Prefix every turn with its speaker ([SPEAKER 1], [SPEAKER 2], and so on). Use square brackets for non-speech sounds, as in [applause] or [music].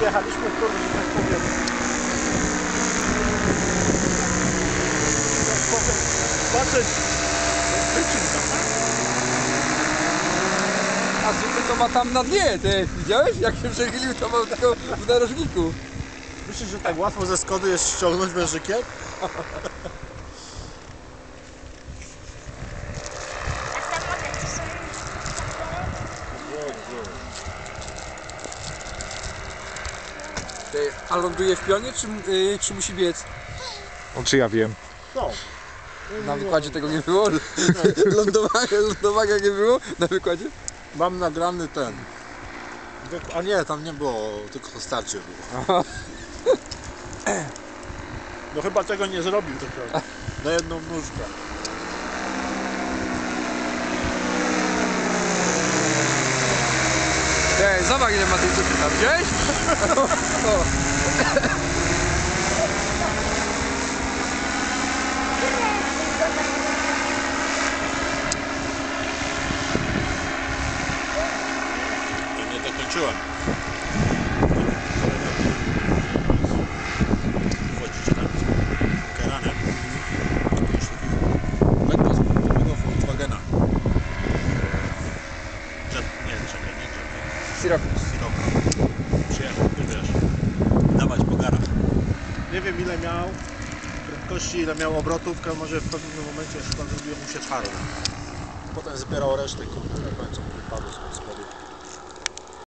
[SPEAKER 1] przyjechaliśmy, kurde, że tak powiem. Tak powiem, Patrzeć, wycinka, tak?
[SPEAKER 2] A zwykle to ma tam na dnie, ty widziałeś? Jak się przechylił, to ma tylko w narożniku.
[SPEAKER 1] Myślisz, że tak łatwo ze Skody jest ściągnąć wężykiem?
[SPEAKER 3] A samochody są
[SPEAKER 2] Ty, a ląduje w pionie, czy, y, czy musi biec?
[SPEAKER 4] O, czy ja wiem?
[SPEAKER 1] No.
[SPEAKER 2] Na wykładzie tego nie było? [laughs] Lądowania, lądowania nie było na wykładzie?
[SPEAKER 1] Mam nagrany ten. A nie, tam nie było, tylko starcie było. No chyba tego nie zrobił tylko. Na jedną nóżkę.
[SPEAKER 2] Zobacz ile ma tej cukru tam, gdzieś?
[SPEAKER 1] Ja nie dokończyłem.
[SPEAKER 2] Sirok.
[SPEAKER 1] Siroka. Przyjechał, ty wiesz, dawać po garach. Nie wiem ile miał prędkości, ile miał obrotów, tylko może w pewnym momencie chyba zrobiłem mu się czarny. Potem zbierał resztę, kurde, na końcu wypadł z spodu.